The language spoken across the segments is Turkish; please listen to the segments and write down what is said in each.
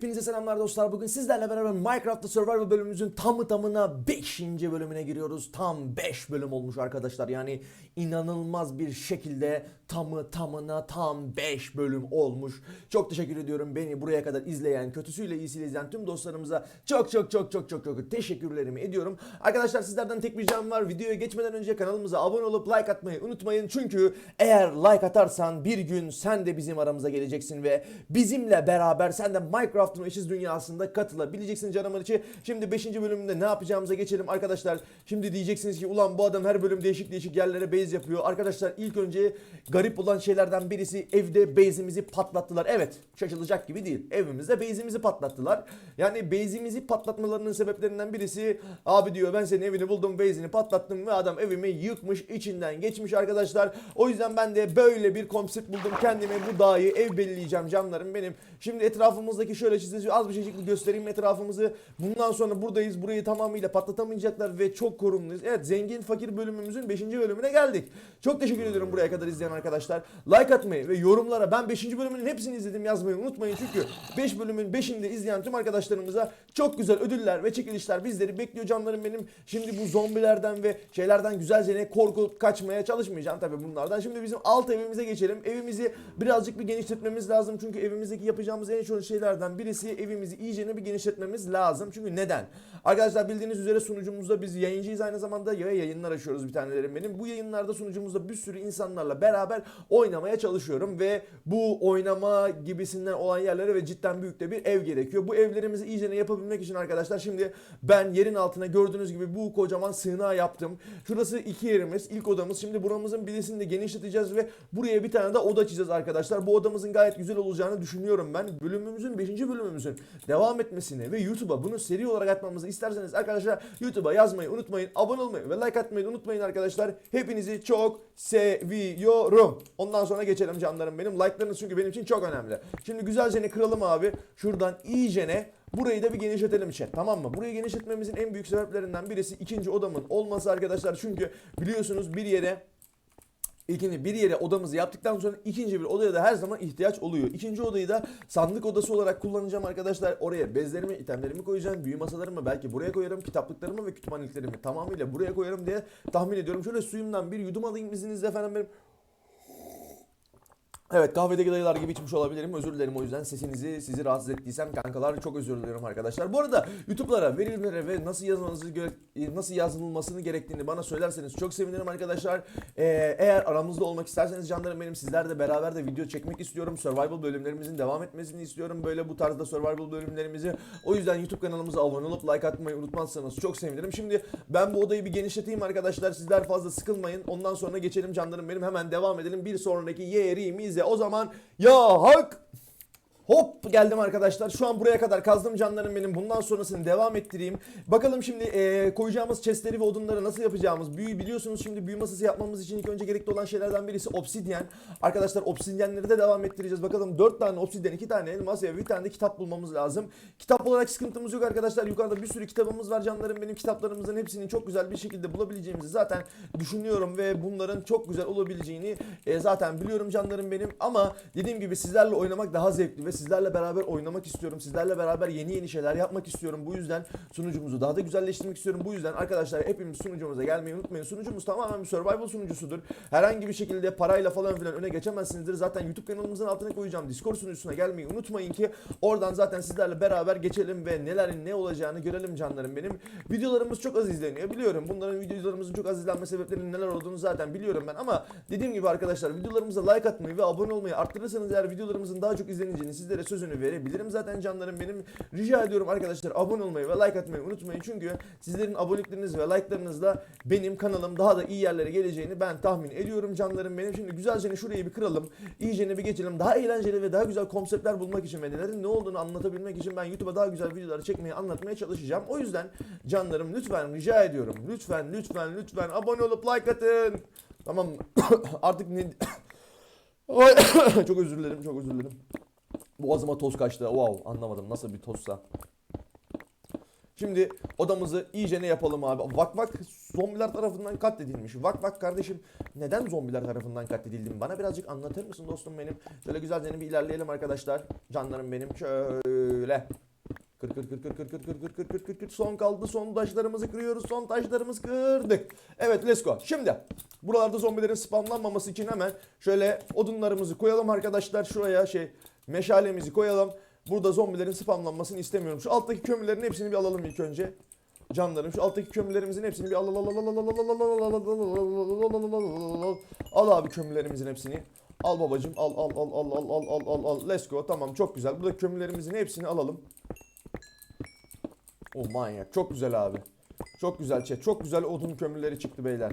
Hepinize selamlar dostlar. Bugün sizlerle beraber Minecraft'ta Survival bölümümüzün tamı tamına 5. bölümüne giriyoruz. Tam 5 bölüm olmuş arkadaşlar. Yani inanılmaz bir şekilde tamı tamına tam 5 bölüm olmuş. Çok teşekkür ediyorum beni buraya kadar izleyen, kötüsüyle iyisiyle izleyen tüm dostlarımıza çok çok çok çok çok çok teşekkürlerimi ediyorum. Arkadaşlar sizlerden tek bir ricam var. Videoya geçmeden önce kanalımıza abone olup like atmayı unutmayın. Çünkü eğer like atarsan bir gün sen de bizim aramıza geleceksin ve bizimle beraber sen de Minecraft'ın eşiz dünyasında katılabileceksin canımın içi. Şimdi 5. bölümünde ne yapacağımıza geçelim arkadaşlar. Şimdi diyeceksiniz ki ulan bu adam her bölüm değişik değişik yerlere base yapıyor. Arkadaşlar ilk önce garip olan şeylerden birisi evde base'imizi patlattılar. Evet şaşılacak gibi değil. Evimizde base'imizi patlattılar. Yani base'imizi patlatmalarının sebeplerinden birisi abi diyor ben senin evini buldum base'ini patlattım ve adam evimi yıkmış içinden geçmiş arkadaşlar. O yüzden ben de böyle bir konsept buldum. Kendime bu dağı ev belirleyeceğim canlarım benim. Şimdi etrafımızdaki şöyle çizeceğiz. Az bir şeycik göstereyim etrafımızı. Bundan sonra buradayız. Burayı tamamıyla patlatamayacaklar ve çok korumluyuz. Evet zengin fakir bölümümüzün 5. bölümüne geldik. Çok teşekkür ediyorum buraya kadar izleyen arkadaşlar. Like atmayı ve yorumlara ben 5. bölümünün hepsini izledim yazmayı unutmayın. Çünkü 5 bölümün 5'inde izleyen tüm arkadaşlarımıza çok güzel ödüller ve çekilişler bizleri bekliyor canlarım benim. Şimdi bu zombilerden ve şeylerden güzelce ne korkup kaçmaya çalışmayacağım tabii bunlardan. Şimdi bizim alt evimize geçelim. Evimizi birazcık bir genişletmemiz lazım. Çünkü evimizdeki yapacağımız en çok şeylerden birisi evimizi iyicene bir genişletmemiz lazım. Çünkü neden? Arkadaşlar bildiğiniz üzere sunucumuzda biz yayıncıyız aynı zamanda ya yayınlar açıyoruz bir tanelerim benim. Bu yayınlarda sunucumuzda bir sürü insanlarla beraber oynamaya çalışıyorum ve bu oynama gibisinden olan yerlere ve cidden büyük de bir ev gerekiyor. Bu evlerimizi iyicene yapabilmek için arkadaşlar şimdi ben yerin altına gördüğünüz gibi bu kocaman sığınağı yaptım. Şurası iki yerimiz, ilk odamız. Şimdi buramızın birisini de genişleteceğiz ve buraya bir tane de oda çizeceğiz arkadaşlar. Bu odamızın gayet güzel olacağını düşünüyorum ben. Bölümümüzün 5. bölümümüzün devam etmesini ve YouTube'a bunu seri olarak atmamızı isterseniz arkadaşlar YouTube'a yazmayı unutmayın. Abone olmayı ve like atmayı unutmayın arkadaşlar. Hepinizi çok seviyorum. Ondan sonra geçelim canlarım benim. Like'larınız çünkü benim için çok önemli. Şimdi güzelce ne kıralım abi. Şuradan iyicene Burayı da bir genişletelim chat tamam mı? Burayı genişletmemizin en büyük sebeplerinden birisi ikinci odamın olması arkadaşlar. Çünkü biliyorsunuz bir yere İlkini bir yere odamızı yaptıktan sonra ikinci bir odaya da her zaman ihtiyaç oluyor. İkinci odayı da sandık odası olarak kullanacağım arkadaşlar. Oraya bezlerimi, itemlerimi koyacağım. Büyü masalarımı belki buraya koyarım. Kitaplıklarımı ve kütüphaneliklerimi tamamıyla buraya koyarım diye tahmin ediyorum. Şöyle suyumdan bir yudum alayım izninizle efendim benim. Evet kahvedeki dayılar gibi içmiş olabilirim. Özür dilerim o yüzden sesinizi sizi rahatsız ettiysem kankalar çok özür dilerim arkadaşlar. Bu arada YouTube'lara verilmelere ve nasıl yazmanızı nasıl yazılmasını gerektiğini bana söylerseniz çok sevinirim arkadaşlar. Ee, eğer aramızda olmak isterseniz canlarım benim sizler de beraber de video çekmek istiyorum. Survival bölümlerimizin devam etmesini istiyorum. Böyle bu tarzda survival bölümlerimizi. O yüzden YouTube kanalımıza abone olup like atmayı unutmazsanız çok sevinirim. Şimdi ben bu odayı bir genişleteyim arkadaşlar. Sizler fazla sıkılmayın. Ondan sonra geçelim canlarım benim. Hemen devam edelim. Bir sonraki yerimize. O zaman ya hak Hop geldim arkadaşlar. Şu an buraya kadar kazdım canlarım benim. Bundan sonrasını devam ettireyim. Bakalım şimdi eee, koyacağımız chestleri ve odunları nasıl yapacağımız. Büyü biliyorsunuz şimdi büyü masası yapmamız için ilk önce gerekli olan şeylerden birisi obsidyen. Arkadaşlar obsidyenleri de devam ettireceğiz. Bakalım 4 tane obsidyen, 2 tane elmas ve bir tane de kitap bulmamız lazım. Kitap olarak sıkıntımız yok arkadaşlar. Yukarıda bir sürü kitabımız var canlarım benim. Kitaplarımızın hepsini çok güzel bir şekilde bulabileceğimizi zaten düşünüyorum ve bunların çok güzel olabileceğini e, zaten biliyorum canlarım benim. Ama dediğim gibi sizlerle oynamak daha zevkli ve sizlerle beraber oynamak istiyorum. Sizlerle beraber yeni yeni şeyler yapmak istiyorum. Bu yüzden sunucumuzu daha da güzelleştirmek istiyorum. Bu yüzden arkadaşlar hepimiz sunucumuza gelmeyi unutmayın. Sunucumuz tamamen bir survival sunucusudur. Herhangi bir şekilde parayla falan filan öne geçemezsinizdir. Zaten YouTube kanalımızın altına koyacağım. Discord sunucusuna gelmeyi unutmayın ki oradan zaten sizlerle beraber geçelim ve nelerin ne olacağını görelim canlarım benim. Videolarımız çok az izleniyor biliyorum. Bunların videolarımızın çok az izlenme sebeplerinin neler olduğunu zaten biliyorum ben ama dediğim gibi arkadaşlar videolarımıza like atmayı ve abone olmayı arttırırsanız eğer videolarımızın daha çok izleneceğini sizlere sözünü verebilirim zaten canlarım benim. Rica ediyorum arkadaşlar abone olmayı ve like atmayı unutmayın çünkü sizlerin abonelikleriniz ve like'larınızla benim kanalım daha da iyi yerlere geleceğini ben tahmin ediyorum canlarım benim. Şimdi güzelce şurayı bir kıralım. İyicene bir geçelim. Daha eğlenceli ve daha güzel konseptler bulmak için ve nelerin ne olduğunu anlatabilmek için ben YouTube'a daha güzel videoları çekmeye anlatmaya çalışacağım. O yüzden canlarım lütfen rica ediyorum. Lütfen lütfen lütfen abone olup like atın. Tamam? Artık ne... Çok özür dilerim çok özür dilerim. Boğazıma toz kaçtı. Wow anlamadım nasıl bir tozsa. Şimdi odamızı iyice ne yapalım abi? Vak vak zombiler tarafından katledilmiş. Bak bak kardeşim neden zombiler tarafından katledildim? Bana birazcık anlatır mısın dostum benim? Şöyle güzelce bir ilerleyelim arkadaşlar. Canlarım benim şöyle. Kır kır kır kır kır kır kır kır kır kır kır kır son kaldı son taşlarımızı kırıyoruz son taşlarımızı kırdık. Evet let's go. Şimdi buralarda zombilerin spamlanmaması için hemen şöyle odunlarımızı koyalım arkadaşlar şuraya şey meşalemizi koyalım. Burada zombilerin spamlanmasını istemiyorum. Şu alttaki kömürlerin hepsini bir alalım ilk önce. Canlarım şu alttaki kömürlerimizin hepsini bir al al al al al al al al al abi kömürlerimizin hepsini. Al babacım al al al al al al al al al let's go tamam çok güzel. Burada kömürlerimizin hepsini alalım. Oh manyak çok güzel abi. Çok güzel chat. Çok güzel odun kömürleri çıktı beyler.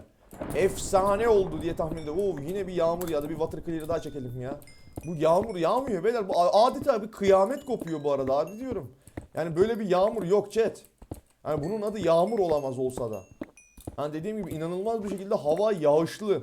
Efsane oldu diye tahmin ediyorum. Oo yine bir yağmur yağdı. Bir water clear daha çekelim ya. Bu yağmur yağmıyor beyler. Bu adeta bir kıyamet kopuyor bu arada abi diyorum. Yani böyle bir yağmur yok chat. Yani bunun adı yağmur olamaz olsa da. Hani dediğim gibi inanılmaz bir şekilde hava yağışlı.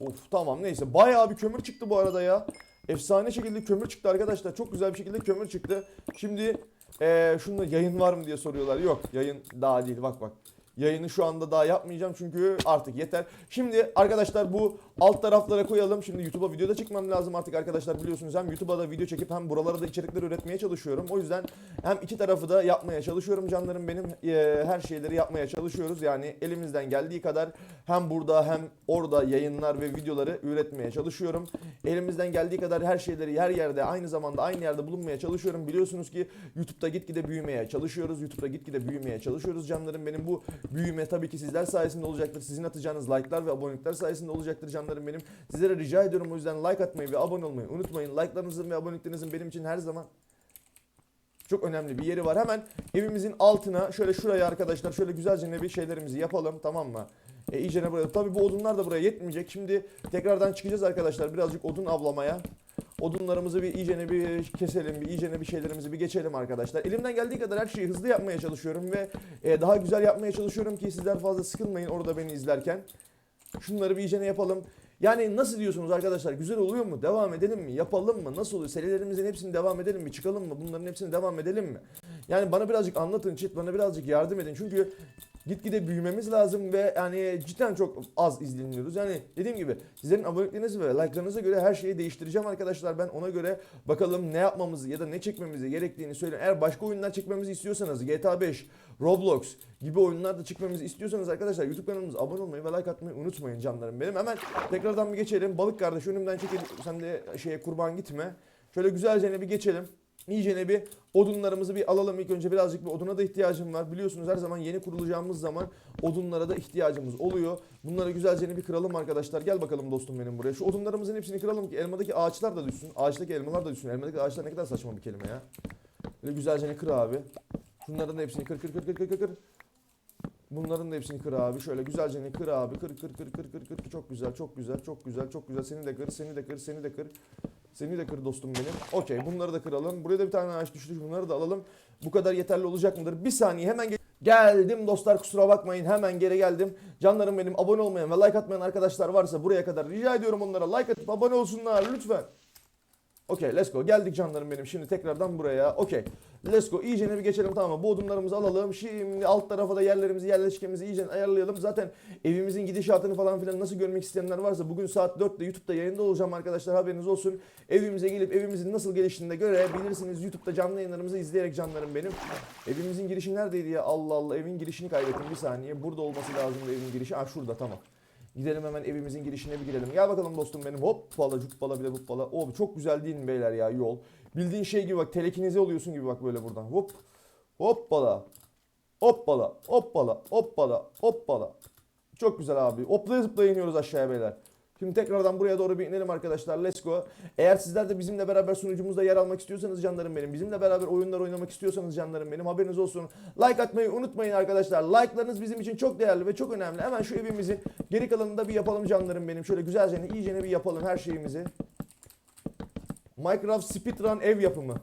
Of tamam neyse. Bayağı bir kömür çıktı bu arada ya. Efsane şekilde kömür çıktı arkadaşlar. Çok güzel bir şekilde kömür çıktı. Şimdi ee, şunda yayın var mı diye soruyorlar. Yok yayın daha değil bak bak. Yayını şu anda daha yapmayacağım çünkü artık yeter. Şimdi arkadaşlar bu alt taraflara koyalım. Şimdi YouTube'a video da çekmem lazım artık arkadaşlar biliyorsunuz. Hem YouTube'a da video çekip hem buralara da içerikler üretmeye çalışıyorum. O yüzden hem iki tarafı da yapmaya çalışıyorum canlarım benim. Ee, her şeyleri yapmaya çalışıyoruz. Yani elimizden geldiği kadar hem burada hem orada yayınlar ve videoları üretmeye çalışıyorum. Elimizden geldiği kadar her şeyleri her yerde aynı zamanda aynı yerde bulunmaya çalışıyorum. Biliyorsunuz ki YouTube'da gitgide büyümeye çalışıyoruz. YouTube'da gitgide büyümeye çalışıyoruz canlarım benim. Bu büyüme tabii ki sizler sayesinde olacaktır. Sizin atacağınız like'lar ve abonelikler sayesinde olacaktır canlarım benim. Sizlere rica ediyorum o yüzden like atmayı ve abone olmayı unutmayın. Like'larınızın ve aboneliklerinizin benim için her zaman çok önemli bir yeri var. Hemen evimizin altına şöyle şuraya arkadaşlar şöyle güzelce bir şeylerimizi yapalım tamam mı? E, iyicene buraya. Tabii bu odunlar da buraya yetmeyecek. Şimdi tekrardan çıkacağız arkadaşlar birazcık odun avlamaya. Odunlarımızı bir iyicene bir keselim, bir iyicene bir şeylerimizi bir geçelim arkadaşlar. Elimden geldiği kadar her şeyi hızlı yapmaya çalışıyorum ve e, daha güzel yapmaya çalışıyorum ki sizler fazla sıkılmayın orada beni izlerken. Şunları bir iyicene yapalım. Yani nasıl diyorsunuz arkadaşlar? Güzel oluyor mu? Devam edelim mi? Yapalım mı? Nasıl oluyor? Serilerimizin hepsini devam edelim mi? Çıkalım mı? Bunların hepsini devam edelim mi? Yani bana birazcık anlatın chat, bana birazcık yardım edin. Çünkü gitgide büyümemiz lazım ve yani cidden çok az izleniyoruz. Yani dediğim gibi sizlerin abonelikleriniz ve like'larınıza göre her şeyi değiştireceğim arkadaşlar. Ben ona göre bakalım ne yapmamızı ya da ne çekmemizi gerektiğini söyleyin. Eğer başka oyunlar çekmemizi istiyorsanız GTA 5, Roblox gibi oyunlarda çıkmamızı istiyorsanız arkadaşlar YouTube kanalımıza abone olmayı ve like atmayı unutmayın canlarım benim. Hemen tekrardan bir geçelim. Balık kardeş önümden çekil. Sen de şeye kurban gitme. Şöyle güzelce bir geçelim. İyice bir odunlarımızı bir alalım ilk önce birazcık bir oduna da ihtiyacım var. Biliyorsunuz her zaman yeni kurulacağımız zaman odunlara da ihtiyacımız oluyor. Bunları güzelce bir kıralım arkadaşlar. Gel bakalım dostum benim buraya. Şu odunlarımızın hepsini kıralım ki elmadaki ağaçlar da düşsün. Ağaçtaki elmalar da düşsün. Elmadaki ağaçlar ne kadar saçma bir kelime ya. Böyle güzelce kır abi. Şunların da hepsini kır kır kır kır kır kır kır. Bunların da hepsini kır abi. Şöyle güzelce kır abi. Kır kır kır kır kır kır. Çok güzel, çok güzel, çok güzel, çok güzel. Seni de kır, seni de kır, seni de kır. Seni de kır dostum benim. Okey bunları da kıralım. Buraya da bir tane ağaç düştü. Bunları da alalım. Bu kadar yeterli olacak mıdır? Bir saniye hemen ge- geldim dostlar kusura bakmayın. Hemen geri geldim. Canlarım benim abone olmayan ve like atmayan arkadaşlar varsa buraya kadar rica ediyorum onlara like atıp abone olsunlar lütfen. Okey let's go. Geldik canlarım benim. Şimdi tekrardan buraya. Okey. Let's go. İyice bir geçelim tamam mı? Bu odunlarımızı alalım. Şimdi alt tarafa da yerlerimizi, yerleşkemizi iyice ayarlayalım. Zaten evimizin gidişatını falan filan nasıl görmek isteyenler varsa bugün saat 4'te YouTube'da yayında olacağım arkadaşlar. Haberiniz olsun. Evimize gelip evimizin nasıl geliştiğini de görebilirsiniz. YouTube'da canlı yayınlarımızı izleyerek canlarım benim. Evimizin girişi neredeydi ya? Allah Allah. Evin girişini kaybettim bir saniye. Burada olması lazım evin girişi. Ah şurada tamam. Gidelim hemen evimizin girişine bir girelim. Gel bakalım dostum benim. Hoppala cuppala bir de hoppala. Oo çok güzel değil mi beyler ya yol. Bildiğin şey gibi bak telekinize oluyorsun gibi bak böyle buradan. Hop. Hoppala. Hoppala. Hoppala. Hoppala. Hoppala. Çok güzel abi. Hoplaya zıplaya iniyoruz aşağıya beyler. Şimdi tekrardan buraya doğru bir inelim arkadaşlar. Let's go. Eğer sizler de bizimle beraber sunucumuzda yer almak istiyorsanız canlarım benim. Bizimle beraber oyunlar oynamak istiyorsanız canlarım benim. Haberiniz olsun. Like atmayı unutmayın arkadaşlar. Like'larınız bizim için çok değerli ve çok önemli. Hemen şu evimizi geri kalanında bir yapalım canlarım benim. Şöyle güzelce iyicene bir yapalım her şeyimizi. Minecraft speedrun ev yapımı.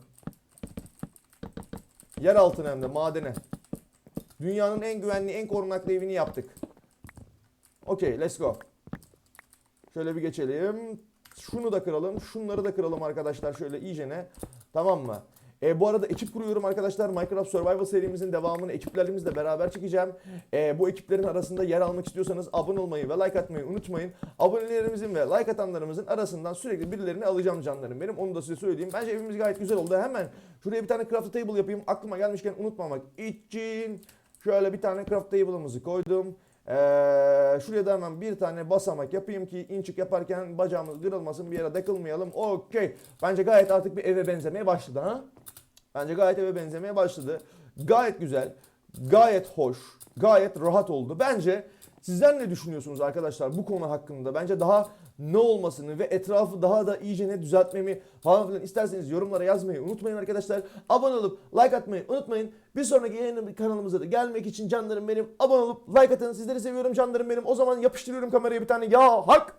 Yer altına hem de madene. Dünyanın en güvenli, en korunaklı evini yaptık. Okey, let's go. Şöyle bir geçelim. Şunu da kıralım. Şunları da kıralım arkadaşlar şöyle iyicene. Tamam mı? E, bu arada ekip kuruyorum arkadaşlar. Minecraft Survival serimizin devamını ekiplerimizle beraber çekeceğim. E, bu ekiplerin arasında yer almak istiyorsanız abone olmayı ve like atmayı unutmayın. Abonelerimizin ve like atanlarımızın arasından sürekli birilerini alacağım canlarım benim. Onu da size söyleyeyim. Bence evimiz gayet güzel oldu. Hemen şuraya bir tane craft table yapayım. Aklıma gelmişken unutmamak için şöyle bir tane craft table'ımızı koydum. Ee, şuraya da hemen bir tane basamak yapayım ki inçik yaparken bacağımız kırılmasın bir yere takılmayalım. Okey. Bence gayet artık bir eve benzemeye başladı ha. Bence gayet eve benzemeye başladı. Gayet güzel, gayet hoş, gayet rahat oldu. Bence sizler ne düşünüyorsunuz arkadaşlar bu konu hakkında? Bence daha ne olmasını ve etrafı daha da iyice ne düzeltmemi falan filan isterseniz yorumlara yazmayı unutmayın arkadaşlar. Abone olup like atmayı unutmayın. Bir sonraki yayın kanalımıza da gelmek için canlarım benim abone olup like atın. Sizleri seviyorum canlarım benim. O zaman yapıştırıyorum kameraya bir tane ya hak.